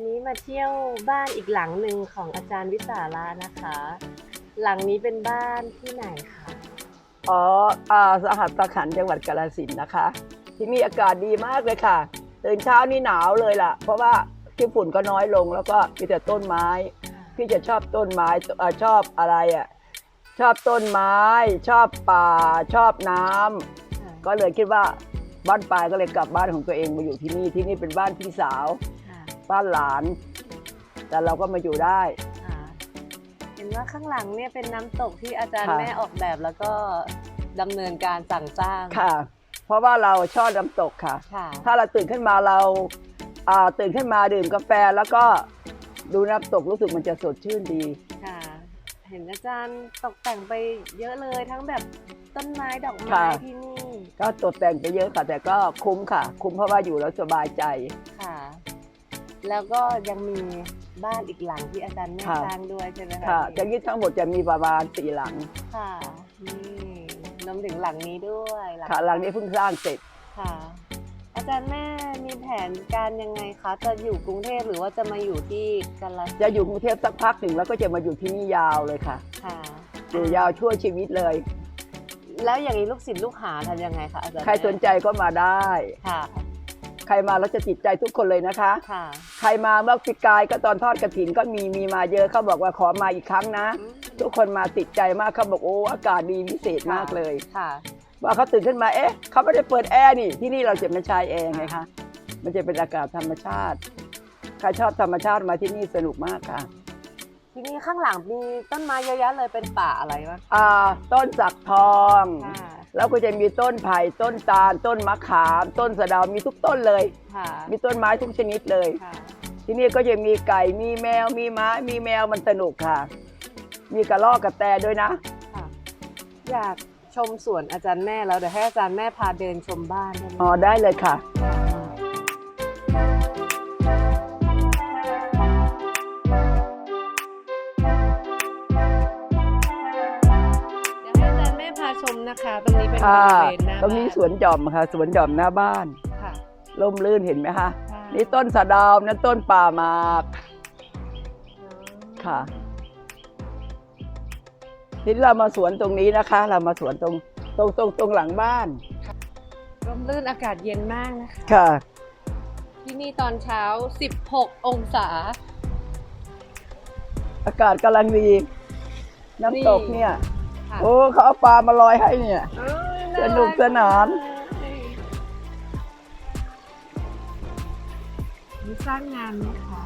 วันนี้มาเที่ยวบ้านอีกหลังหนึ่งของอาจารย์วิสาระนะคะ หลังนี้เป็นบ้านที่ไหนคะอ๋ออ่าสหัสตขันธ์จังหวัดกาฬสินธุ์นะคะ ที่มีอากาศดีมากเลยค่ะตื่นเช้านี่หนาวเลยล่ะ เพราะว่าที่ฝุ่นก็น้อยลงแล้วก็มีแต่ต้นไม้พี่จะชอบต้นไม้เอ่อชอบอะไรอะชอบต้นไม้ ชอบป่า ชอบน้ำค่ะก็เลยคิดว่าบ้านปลายก็เลยกลับบ้านของตัวเองมาอยู่ที่นี่ที่นี่เป็นบ้านพี่สาวค่ะ บ้านหลาน แต่เราก็มาอยู่ได้ค่ะเห็นว่าข้างหลังเนี่ยเป็นน้ำตกที่อาจารย์ค่ะ แม่ออกแบบแล้วก็ดำเนินการสั่งสร้างค่ะ เพราะว่าเราชอบน้ำตกค่ะ ค่ะถ้าเราตื่นขึ้นมาเราอ่าตื่นขึ้นมาดื่มกาแฟแล้วก็ดูน้ำตกรู้สึกมันจะสดชื่นดี ค่ะ เห็นอาจารย์ตกแต่งไปเยอะเลยทั้งแบบต้นไม้ดอกไม้ค่ะ ที่นี่ก็ตกแต่งไปเยอะค่ะ แต่ก็คุ้มค่ะ คุ้มเพราะว่าอยู่แล้วสบายใจค่ะ แล้วก็ยังมีบ้านอีกหลังที่อาจารย์แม่ค่ะ สร้างด้วยใช่ไหมคะค่ะจะนี้ทั้งหมดจะมีประมาณสี่หลัง ค่ะนี่รวมถึงหลังนี้ด้วยค่ะหลังนี้เพิ่งสร้างเสร็จ ค่ะ อาจารย์แม่มีแผนการยังไงคะจะอยู่กรุงเทพหรือว่าจะมาอยู่ที่กาฬสินธุ์จะอยู่กรุงเทพสักพักหนึ่งแล้วก็จะมาอยู่ที่นี่ยาวเลยค่ะ ค่ะ อยู่ยาวชั่วชีวิตเลย แล้วอย่างนี้ลูกศิษย์ลูกหาทำยังไงคะอาจารย์ใครสนใจก็มาได้ ค่ะ ใครมาแล้วจะติดใจทุกคนเลยนะคะ ค่ะ ใครมาเมื่อปีกายก็ตอนทอดกระถินก็มีมีมาเยอะเขาบอกว่าขอมาอีกครั้งนะ ทุกคนมาติดใจมากเขาบอกโอ้อากาศดีพิเศษมากเลย ค่ะ ว่าเขาตื่นขึ้นมาเอ๊ะเขาไม่ได้เปิดแอร์นี่ที่นี่เราจะไม่ใช้แอร์ไงคะมันจะเป็นอากาศธรรมชาติใครชอบธรรมชาติมาที่นี่สนุกมากค่ะ ทีนี้ข้างหลังมีต้นไม้เยอะแยะเลยเป็นป่าอะไรวะอ่าต้นสักทอง ค่ะ แล้วก็จะมีต้นไผ่ต้นตาล ต้นมะขาม ต้นสะเดามีทุกต้นเลย ค่ะมีต้นไม้ทุกชนิดเลย ค่ะที่นี่ก็จะมีไก่มีแมวมีม้ามีแมวมันสนุกค่ะ มีกระรอกกระแตด้วยนะ ค่ะ อยากชมสวนอาจารย์แม่แล้วเดี๋ยวให้อาจารย์แม่พาเดินชมบ้านได้ไหม อ๋อได้เลยค่ะเนะคะ ตรงนี้เป็นบค่ะริเวณหน้าตรงนี้บ้าสวนหย่อมค่ะ สวนหย่อมหน้าบ้าน ค่ะร่มรื่นเห็นไหมคะค่ะนี่ต้นสะเดาวนั่นต้นป่าหมากค่ะทีนี้เรามาสวนตรงนี้นะคะ เรามาสวนตรงตรงตรงตรงหลังบ้าน ร่มรื่นอากาศเย็นมากนะคะ ค่ะ ที่นี่ตอนเช้า 16 องศา อากาศกำลังดี น้ำตกเนี่ยค่ะ โอ้เขาเอาปลามาลอยให้เนี่ย สนุกสนาน มีสร้างงานไหมคะ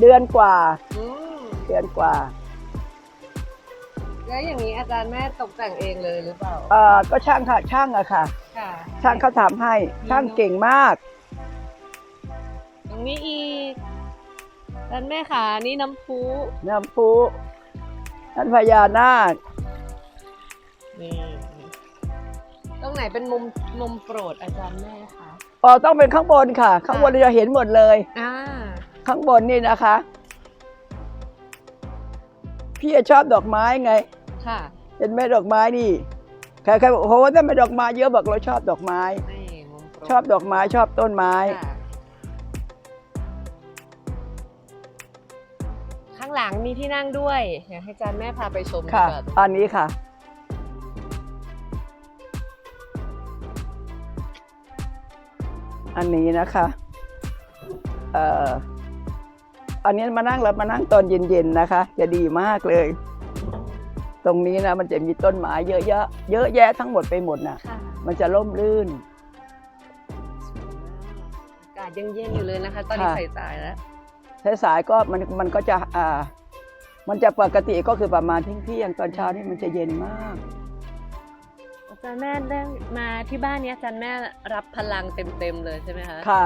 เดือนกว่า อืมเดือนกว่า แล้วอย่างนี้อาจารย์แม่ตกแต่งเองเลยหรือเปล่า เอ่อ ก็ช่างค่ะ ช่างอะค่ะ ค่ะช่างเขาทำให้ ช่างเก่งมาก ตรงนี้อีกอาจารย์แม่ขานี่น้ำพุน้ำพุท่านพญานาค นี่ตรงไหนเป็นมุมมุมโปรดอาจารย์แม่คะอ๋อต้องเป็นข้างบนค่ะ ข้างบนเราจะเห็นหมดเลย อ่าข้างบนนี่นะคะ พี่ชอบดอกไม้ไง ค่ะเห็นไหมดอกไม้นี่ใครๆบอกโอ้โหถ้าไม่ดอกไม้เยอะบอกเราชอบดอกไม้ นี่มุมโปรดชอบดอกไม้ชอบต้นไม้ ค่ะข้างหลังมีที่นั่งด้วยอยากให้อาจารย์แม่พาไปชมดีค่ะ กว่า อันนี้ค่ะ อันนี้นะคะเอ่ออันนี้มานั่งแล้วมานั่งตอนเย็นๆนะคะ จะดีมากเลย ตรงนี้นะมันจะมีต้นไม้เยอะแยะเยอะแยะทั้งหมดไปหมดน่ะค่ะมันจะร่มรื่น อากาศยังเย็นอยู่เลยนะคะ ตอนนี้ค่ะใส่สายแล้วสายๆก็มันมันก็จะอ่า มันจะปกติก็คือประมาณเที่ยงๆตอนเช้านี่มันจะเย็นมากอา จารย์แม่ได้มาที่บ้านนี้อาจารย์แม่รับพลังเต็มๆเลยใช่ไหมคะค่ะ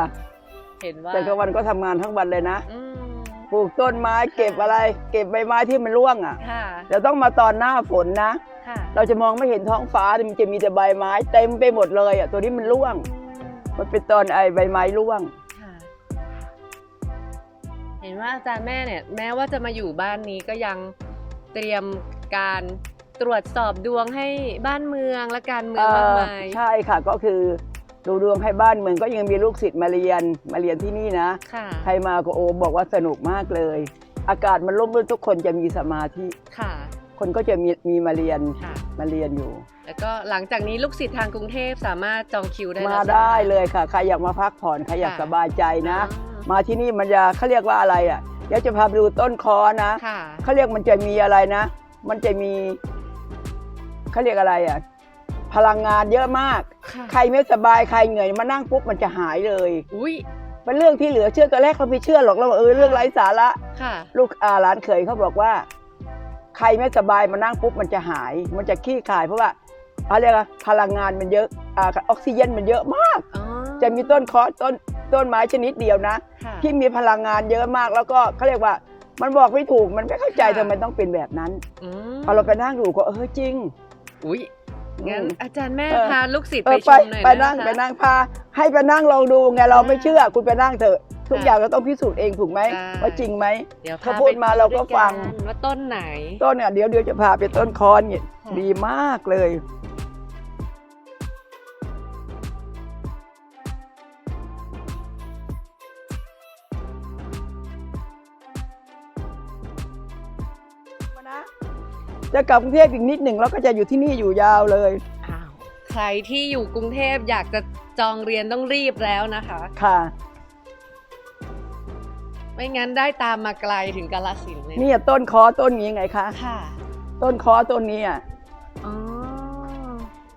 เห็นว่าแต่กลางวันก็ทำงานทั้งวันเลยนะ อืมปลูกต้นไม้เก็บอะไร เก็บใบไม้ที่มันร่วงอะค่ะเดี๋ยวต้องมาตอนหน้าฝนนะ ค่ะเราจะมองไม่เห็นท้องฟ้ามันจะมีแต่ใบไม้เต็มไปหมดเลยอะตัวนี้มันร่วง มันเป็นตอนไอ้ใบไม้ร่วง ค่ะ เห็นว่าอาจารย์แม่เนี่ย แม้ว่าจะมาอยู่บ้านนี้ก็ยังเตรียมการ ตรวจสอบดวงให้บ้านเมืองและการเมืองมากมายใช่ค่ะก็คือดูดวงให้บ้านเมืองก็ยังมีลูกศิษย์มาเรียนมาเรียนที่นี่นะค่ะใครมาก็โอบอกว่าสนุกมากเลย อากาศมันร่มรื่นทุกคนจะมีสมาธิค่ะ คนก็จะมีมีมาเรียนค่ะมาเรียนอยู่ แล้วก็หลังจากนี้ลูกศิษย์ทางกรุงเทพสามารถจองคิวได้มาแล้วใช่หได้เลยค่ะใครอยากมาพักผ่อนใครอยากค่ะสบายใจนะอ่ามาที่นี่มันจะเขาเรียกว่าอะไรอะเดี๋ยวจะพาไปดูต้นคอนะค่ะเขาเรียกมันจะมีอะไรนะ มันจะมี เขาเรียกอะไรอะพลังงานเยอะมาก ค่ะใครไม่สบายใครเหนื่อยมานั่งปุ๊บมันจะหายเลย อุ้ยเป็นเรื่องที่เหลือเชื่อตอนแรกเขาไม่เชื่อหรอกเราบอกเออเรื่องไร้สาระ ค่ะ ลูกอาหลานเขยเขาบอกว่า ใครไม่สบายมานั่งปุ๊บมันจะหาย มันจะขี้ขายเพราะว่าอะไรยกว่าพลังงานมันเยอะอ่าออกซิเจนมันเยอะมาก อ๋อจะมีต้นเคอต้นต้นไม้ชนิดเดียวนะ ค่ะ ที่มีพลังงานเยอะมากแล้วก็เขาเรียกว่า มันบอกไม่ถูกมันไม่เข้าใจค่ะ ทำไมต้องเป็นแบบนั้นอืมพอเราไปนั่งดูก็เออจริง อุ้ยงั้นอืมอาจารย์แม่เออพาลูกศิษย์เอไปอชไปมหน่อยไปนั่งะคะไปนั่งพาให้ไปนั่งลองดูไงเราไม่อ่าเชื่อคุณไปนั่งเถอะ ทุกค่ะอย่างเราต้องพิสูจน์เองถูกไหมใช่ว่าจริงไหมเดี๋ยวเขาพพูดมาเราก็ด้วยฟังว่าต้นไหน ต้นเนี่ยเดี๋ยวเดี๋ยวจะพาไปต้นคอนเนี่ยค่ะดีมากเลย จะกลับกรุงเทพอีกนิดหนึ่งแล้วก็จะอยู่ที่นี่อยู่ยาวเลย อ้าวใครที่อยู่กรุงเทพอยากจะจองเรียนต้องรีบแล้วนะคะ ค่ะ ไม่งั้นได้ตามมาไกลถึงกาลสินธุ์เลยนี่ต้นคอต้นนี้ไงคะ ค่ะ ต้นคอต้นนี้อะอ๋อ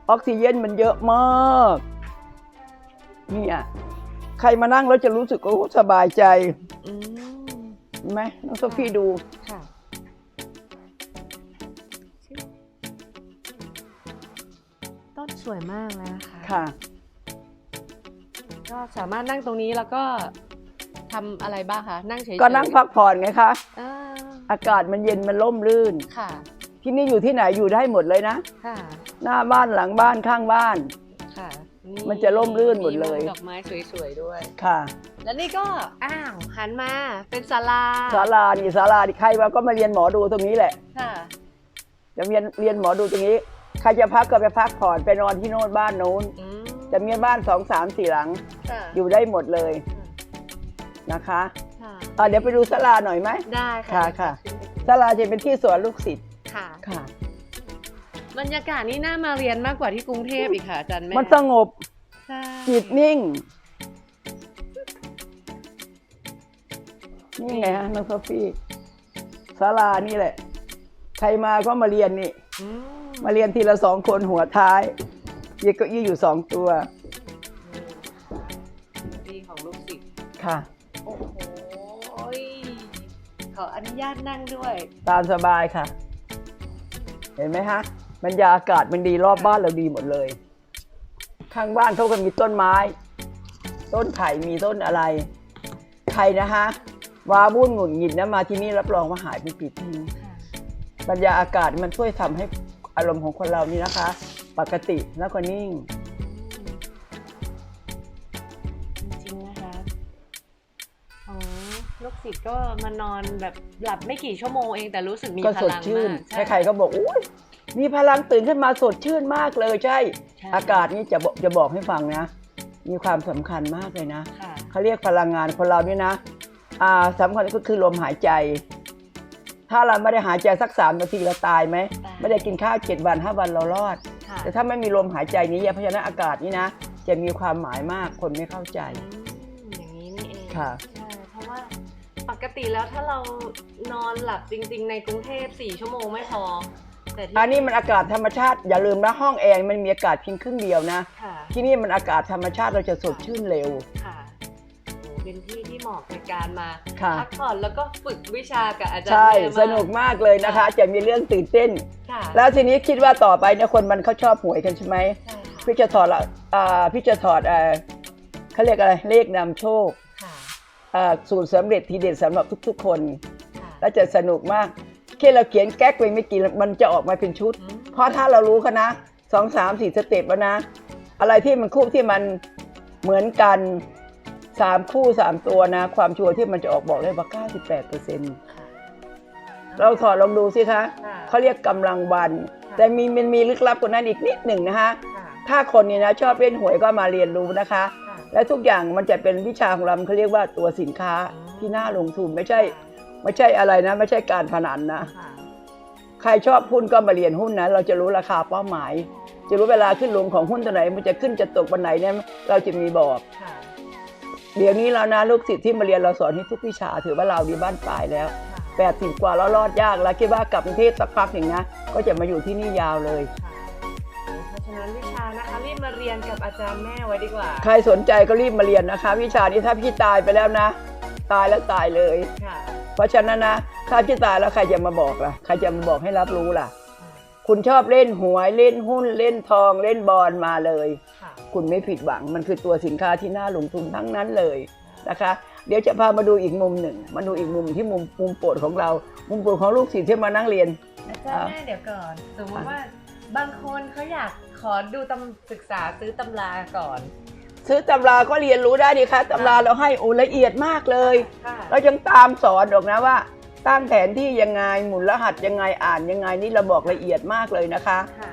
ออกซิเจนมันเยอะมากเนี่ยใครมานั่งแล้วจะรู้สึกโอ้สบายใจอืม เห็นไหมน้องโซฟี่ดู ค่ะ ต้นสวยมากเลยนะคะค่ะ ก็สามารถนั่งตรงนี้แล้วก็ทำอะไรบ้างคะนั่งเฉยๆก็นั่งพักผ่อนไงคะ อ่าอากาศมันเย็นมันร่มรื่น ค่ะที่นี่อยู่ที่ไหนอยู่ได้หมดเลยนะ ค่ะหน้าบ้านหลังบ้านข้างบ้าน ค่ะมันจะร่มรื่นหมดเลย ดอกไม้สวยๆด้วย ค่ะแล้วนี่ก็อ้าวหันมาเป็นศาลาศาลานี่ศาลานี่ใครมาก็มาเรียนหมอดูตรงนี้แหละ ค่ะ จะเรียนเรียนหมอดูตรงนี้ ใครจะพักก็ไปพักผ่อนไปนอนที่โน่นบ้านโน้น อืมจะมีบ้านสองสามสี่หลัง ค่ะอยู่ได้หมดเลยนะคะค่ะอะเดี๋ยวไปดูศาลาหน่อยไหม ได้ค่ะค่ะค่ะ ศาลาจะเป็นที่สวนลูกศิษย์ค่ะ ค่ะ บรรยากาศนี่น่ามาเรียนมากกว่าที่กรุงเทพอีกค่ะอาจารย์แม่มันสงบใช่จิตนิ่ง นี่ไงฮะน้องโซฟี่ศาลานี่แหละ ใครมาก็มาเรียนนี่ อืม มาเรียนทีละสองคนหัวท้ายเยเก็อี้อยู่สองตัวดีของลูกศิษย์ค่ะ โอ้โหขออนุญาตนั่งด้วย ตามสบายค่ะ เห็นไหมฮะบรรยากาศมันดีรอบบ้านเราดีหมดเลย ข้างบ้านเขาก็มีต้นไม้ ต้นไผ่มีต้นอะไรใครนะฮะว้าวุ่นหงุดหงิดนะมาที่นี่รับรองว่าหายไปปิดทิ้งบรรยากาศมันช่วยทำให้อารมณ์ของคนเรานี่นะคะ ปกติแล้วก็นิ่ง จริงๆนะคะอ๋อลูกศิษย์ก็มานอนแบบหลับไม่กี่ชั่วโมงเองแต่รู้สึกมีก็พสดลังชื่น มากใครๆก็บอกอุ้ยมีพลังตื่นขึ้นมาสดชื่นมากเลยใช่ ใช่ อากาศนี่จะบอกจะบอกให้ฟังนะ มีความสำคัญมากเลยนะ ค่ะ เขาเรียกพลังงานคนเรานี่นะอ่าสำคัญก็คือลมหายใจ ถ้าเราไม่ได้หายใจสักสามนาทีเราตายไหมตายไม่ได้กินข้าวเจ็ดวันห้าวันเรารอดค่ะแต่ถ้าไม่มีลมหายใจนี้เพราะฉะนั้นอากาศนี้นะ จะมีความหมายมากคนไม่เข้าใจอืมอย่างนี้นี่เองค่ะใช่เพราะว่าปกติแล้วถ้าเรานอนหลับจริง ๆ ในกรุงเทพสี่ชั่วโมงไม่พอแต่ที่อันนี้มันอากาศธรรมชาติอย่าลืมนะห้องแอร์มันมีอากาศเพียงครึ่งเดียวนะค่ะที่นี่มันอากาศธรรมชาติเราจะสดชื่นเร็วค่ะโอ้ เป็นที่ที่เหมาะในการมาค่ะ พักผ่อนแล้วก็ฝึกวิชากับอาจารย์ใช่แม่มากสนุกมากเลยนะคะ จะมีเรื่องตื่นเต้น ค่ะแล้วทีนี้คิดว่าต่อไปเนี่ยคนมันเขาชอบหวยกันใช่ไหมใช่ค่ะพี่จะถอดละอ่าพี่จะถอดอ่าเขาเรียกอะไรเลขนำโชคค่ะอ่าสูตรสำเร็จทีเด็ดสำหรับทุกๆคน ค่ะ และจะสนุกมากแค่เราเขียนแก๊กไปไม่กี่มันจะออกมาเป็นชุด อืม เพราะถ้าเรารู้กันนะสองสามสี่สเต็ปแล้วนะ อะไรที่มันคู่ที่มันเหมือนกัน สามคู่สามตัวนะ ความชัวร์ที่มันจะออกบอกได้ว่า 98เปอร์เซ็นต์ค่ะเราถอดลองดูสิคะค่ะเขาเรียกกำลังวันค่ะแต่มีมันมีลึกลับกว่านั้นอีกนิดหนึ่งนะคะค่ะถ้าคนนี้นะชอบเล่นหวยก็มาเรียนรู้นะคะค่ะและทุกอย่างมันจะเป็นวิชาของเราเขาเรียกว่าตัวสินค้าอืมที่น่าลงทุนไม่ใช่ ไม่ใช่อะไรนะ ไม่ใช่การพนันนะค่ะใครชอบหุ้นก็มาเรียนหุ้นนะ เราจะรู้ราคาเป้าหมาย จะรู้เวลาขึ้นลงของหุ้นตัวไหน มันจะขึ้นจะตกวันไหนเนี่ยเราจะมีบอกค่ะ เดี๋ยวนี้เรานะลูกศิษย์ที่มาเรียนเราสอนให้ทุกวิชาถือว่าเราดีบ้านปลายแล้วค่ะแปดสิบกว่าแล้วรอดยากแล้วคิดว่ากลับกรุงเทพสักพักหนึ่งนะก็จะมาอยู่ที่นี่ยาวเลยค่ะเพราะฉะนั้นวิชานะคะรีบมาเรียนกับอาจารย์แม่ไว้ดีกว่า ใครสนใจก็รีบมาเรียนนะคะ วิชานี้ถ้าพี่ตายไปแล้วนะ ตายแล้วตายเลย ค่ะ เพราะฉะนั้นนะถ้าพี่ตายแล้วใครจะมาบอกล่ะ ใครจะมาบอกให้รับรู้ล่ะ คุณชอบเล่นหวยเล่นหุ้นเล่นทองเล่นบอลมาเลยค่ะคุณไม่ผิดหวังมันคือตัวสินค้าที่น่าลงทุนทั้งนั้นเลยนะคะ เดี๋ยวจะพามาดูอีกมุมหนึ่ง มาดูอีกมุมที่มุมมุมโปรดของเรา มุมโปรดของลูกศิษย์ที่มานั่งเรียนอาจารย์แม่เดี๋ยวก่อน สมมติว่าบางคนเขาอยากขอดูตำศึกษาซื้อตำราก่อน ซื้อตำราก็เรียนรู้ได้ดีคะตำราเราให้โอ้ละเอียดมากเลยค่ะเรายังตามสอนออกนะว่า ตั้งแผนที่ยังไงหมุนรหัสยังไงอ่านยังไงนี่เราบอกละเอียดมากเลยนะคะค่ะ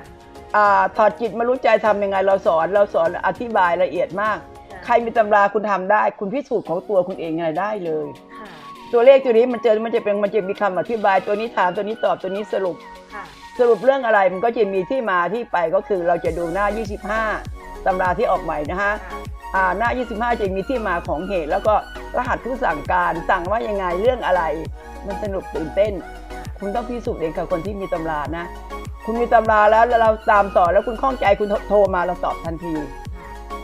อ่าถอดจิตมารู้ใจทำยังไงเราสอนเราสอนอธิบายละเอียดมาก ใครมีตำราคุณทำได้ คุณพิสูจน์ของตัวคุณเองไงได้เลยค่ะตัวเลขตัวนี้มันเจอมันจะเป็นมันจะมีคำอธิบายตัวนี้ถามตัวนี้ตอบตัวนี้สรุปค่ะสรุปเรื่องอะไรมันก็จะมีที่มาที่ไปก็คือเราจะดูหน้า 25ตำราที่ออกใหม่นะฮะค่ะอ่า หน้า 25 จะมีที่มาของเหตุ แล้วก็รหัสผู้สั่งการสั่งว่ายังไงเรื่องอะไร มันสนุกตื่นเต้น คุณต้องพิสูจน์เองกับคนที่มีตำรานะ คุณมีตำราแล้วแล้วเราตามสอนแล้วคุณข้องใจคุณโทรโทรมาเราตอบทันที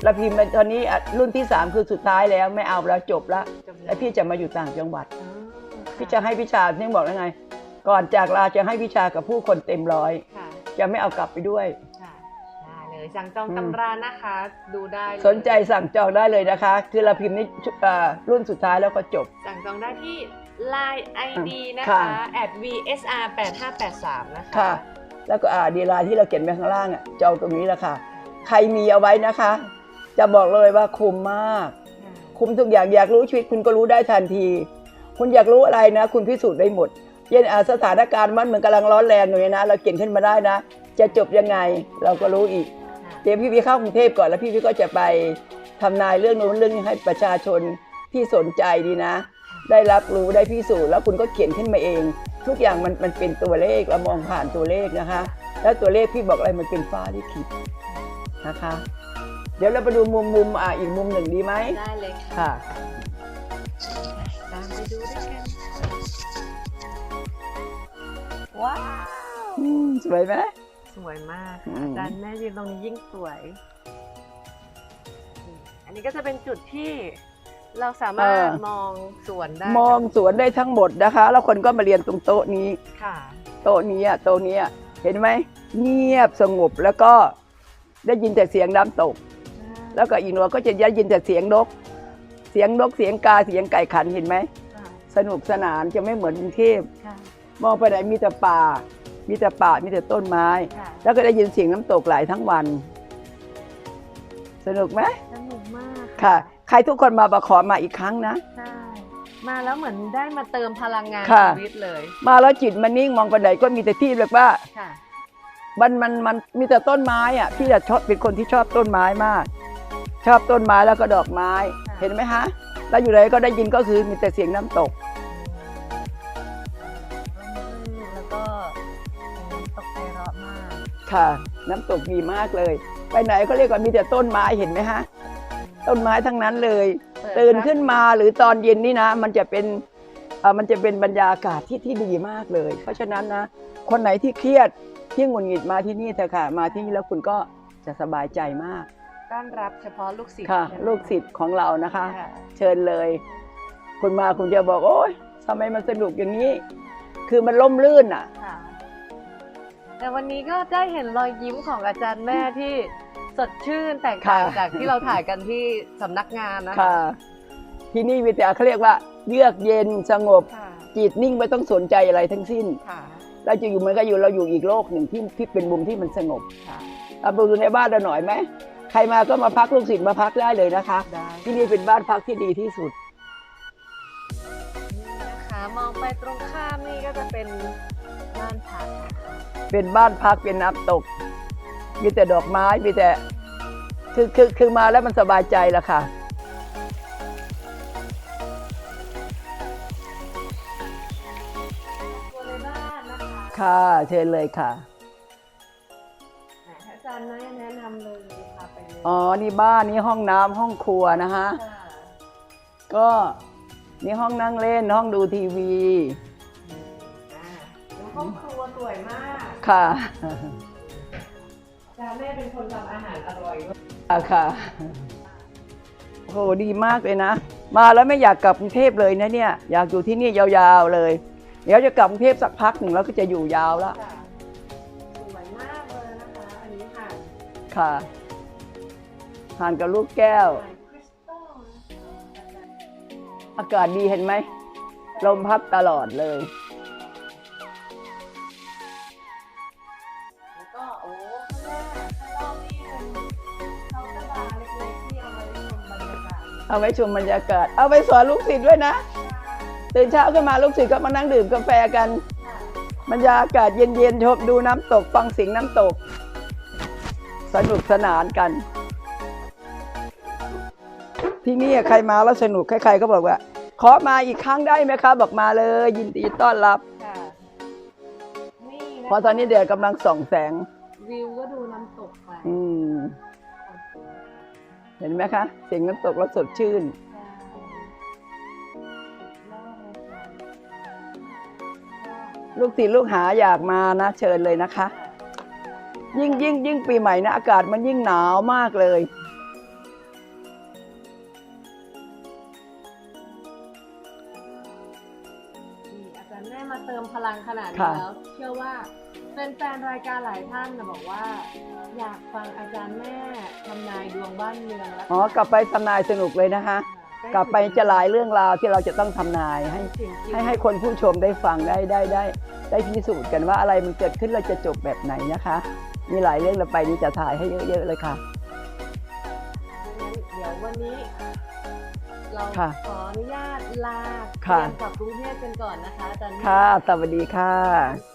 แล้วพิมพ์ตอนนี้อะรุ่นที่ 3 คือสุดท้ายแล้วไม่เอาแล้วจบแล้วจบแล้วพี่จะมาอยู่ต่างจังหวัดอ๋อพี่จะให้วิชาที่บอกแล้วไง ก่อนจากลาจะให้วิชากับผู้คนเต็มร้อยค่ะจะไม่เอากลับไปด้วยค่ะได้ เลยสั่งจองอืมตำรานะคะ ดูได้เลยสนใจสั่งจองได้เลยนะคะ คือเราพิมพ์นี่อ่ารุ่นสุดท้ายแล้วก็จบ สั่งจองได้ที่ Line ID นะค่ะคะ at vsr 8583นะคะค่ะ แล้วก็อ่าดีไลน์ที่เราเขียนไว้ข้างล่างอะจองตรงนี้แหละค่ะ ใครมีเอาไว้นะคะ จะบอกเลยว่าคุ้มมาก คุ้มทุกอย่างอยากรู้ชีวิตคุณก็รู้ได้ทันที คุณอยากรู้อะไรนะ คุณพิสูจน์ได้หมดเช่นอ่าสถานการณ์มันเหมือนกำลังร้อนแรงอยู่เนี่ยนะ เราเขียนขึ้นมาได้นะ จะจบยังไงเราก็รู้อีกค่ะ เดี๋ยวพี่พี่เข้ากรุงเทพก่อนแล้วพี่พี่ก็จะไปทำนายเรื่องนู้นเรื่องนี้ให้ประชาชนที่สนใจดีนะ ได้รับรู้ได้พิสูจน์แล้วคุณก็เขียนขึ้นมาเอง ทุกอย่างมันมันเป็นตัวเลขเรามองผ่านตัวเลขนะคะ แล้วตัวเลขพี่บอกอะไรมันเป็นฟ้าลิขิตนะคะ เดี๋ยวเราไปดูมุมมุมอะอีกมุมหนึ่งดีไหมได้เลยค่ะค่ะตามไปดูด้วยกันว้าวอืมสวยไหม สวยมากอืค่ะมด้านแม่ยืนตรงนี้ยิ่งสวยอืมอันนี้ก็จะเป็นจุดที่เราสามารถมองสวนได้มองสวนได้ทั้งหมดนะคะ แล้วคนก็มาเรียนตรงโต๊ะนี้ ค่ะโต๊ะนี้อะโต๊ะนี้อะเห็นไหมเงียบสงบแล้วก็ได้ยินแต่เสียงน้ำตก แล้วก็อีกหน่อยก็จะได้ยินแต่เสียงนก เสียงนกเสียงกาเสียงไก่ขันเห็นไหมค่ะสนุกสนานจะไม่เหมือนกรุงเทพค่ะมองไปไหนมีแต่ป่า มีแต่ป่ามีแต่ต้นไม้ ค่ะแล้วก็ได้ยินเสียงน้ำตกไหลทั้งวัน สนุกไหมสนุกมากค่ะ ใครทุกคนมาประขอมาอีกครั้งนะ ใช่มาแล้วเหมือนได้มาเติมพลังงานค่ะ ชีวิตเลยมาแล้วจิตมันนิ่งมองไปไหนก็มีแต่ที่แบบว่า ค่ะ มันมันมันมีแต่ต้นไม้อะพี่จะชอบเป็นคนที่ชอบต้นไม้มาก ชอบต้นไม้แล้วก็ดอกไม้ค่ะ เห็นไหมฮะแล้วอยู่ไหนก็ได้ยินก็คือมีแต่เสียงน้ำตก ค่ะน้ำตกดีมากเลย ไปไหนก็เรียกว่ามีแต่ต้นไม้เห็นไหมฮะ ต้นไม้ทั้งนั้นเลยเปิดตื่นรับขึ้นมาหรือตอนเย็นนี่นะ มันจะเป็นเอ่อมันจะเป็นบรรยากาศที่ที่ดีมากเลย เพราะฉะนั้นนะ คนไหนที่เครียดที่หงุดหงิดมาที่นี่เถอะค่ะ มาที่นี่แล้วคุณก็จะสบายใจมาก ต้อนรับเฉพาะลูกศิษย์ค่ะใช่ไหมลูกศิษย์ของเรานะคะค่ะเชิญเลย คุณมาคุณจะบอกโอ๊ยทำไมมันสนุกอย่างนี้ คือมันล่มลื่นอะค่ะ แต่วันนี้ก็ได้เห็นรอยยิ้มของอาจารย์แม่ที่สดชื่นแตกต่างค่ะ จากที่เราถ่ายกันที่สำนักงานนะคะค่ะ ที่นี่วิทยาเขาเรียกว่า เยือกเย็นสงบ ค่ะจิตนิ่งไม่ต้องสนใจอะไรทั้งสิ้น ค่ะเราจะอยู่เหมือนกับอยู่เราอยู่อีกโลกหนึ่งที่ที่เป็นมุมที่มันสงบค่ะเอาไปดูในบ้านเราหน่อยไหมใครมาก็มาพักลูกศิษย์มาพักได้เลยนะคะ ได้ที่นี่เป็นบ้านพักที่ดีที่สุด นี่นะคะมองไปตรงข้ามนี่ก็จะเป็นบ้านพักนะคะ เป็นบ้านพักเป็นน้ำตก มีแต่ดอกไม้มีแต่คือคือคือมาแล้วมันสบายใจละค่ะตัวในบ้านนะคะค่ะเชิญเลยค่ะไหนอาจารย์แนะนำเลยพาไปเลยอ๋อนี่บ้านนี่ห้องน้ำห้องครัวนะคะค่ะก็นี่ห้องนั่งเล่นห้องดูทีวีอ่าแล้วห้องครัวสวยมาก ค่ะอาจารย์แม่เป็นคนทำอาหารอร่อยด้วยอะค่ะ โอ้โหดีมากเลยนะ มาแล้วไม่อยากกลับกรุงเทพเลยนะเนี่ย อยากอยู่ที่นี่ยาวๆเลย เดี๋ยวจะกลับกรุงเทพสักพักหนึ่งแล้วก็จะอยู่ยาวแล้วค่ะสวยมากเลยนะคะ อันนี้ค่ะค่ะทานกับลูกแก้วลายคริสตัลนะคะ อากาศดีเห็นไหม ลมพัดตลอดเลย เอาไว้ชมบรรยากาศ เอาไว้ชวนลูกศิษย์ด้วยนะตื่นเช้าขึ้นมาลูกศิษย์ก็มานั่งดื่มกาแฟกันค่ะบรรยากาศเย็นๆชมดูน้ำตกฟังเสียงน้ำตก สนุกสนานกัน ที่นี่ใครมาแล้วสนุกใครๆก็บอกว่า ขอมาอีกครั้งได้ไหมคะ บอกมาเลย ยินดีต้อนรับค่ะนี่นะเพราะตอนนี้เดือนกำลังส่องแสง วิวก็ดูน้ำตกไปอืม เห็นไหมคะ เสียงน้ำตกแล้วสดชื่น ลูกศิษย์ลูกหาอยากมานะ เชิญเลยนะคะ ยิ่งยิ่งยิ่งปีใหม่นะ อากาศมันยิ่งหนาวมากเลยนี่อาจารย์แม่มาเติมพลังขนาดนี้ค่ะแล้ว เชื่อว่า แฟนๆรายการหลายท่านนะบอกว่า อยากฟังอาจารย์แม่ทำนายดวงบ้านเมืองแล้วอ๋อกลับไปทำนายสนุกเลยนะคะ กลับไปจะหลายเรื่องราวที่เราจะต้องทำนายให้ ให้ให้คนผู้ชมได้ฟังได้ได้ได้ ได้พิสูจน์กันว่าอะไรมันเกิดขึ้นเราจะจบแบบไหนนะคะ มีหลายเรื่องเราไปนี่จะถ่ายให้เยอะๆเลยค่ะงั้นเดี๋ยววันนี้เราค่ะขออนุญาตลาค่ะเรียนกลับกรุงเทพกันก่อนนะคะอาจารย์แม่ค่ะ สวัสดีค่ะ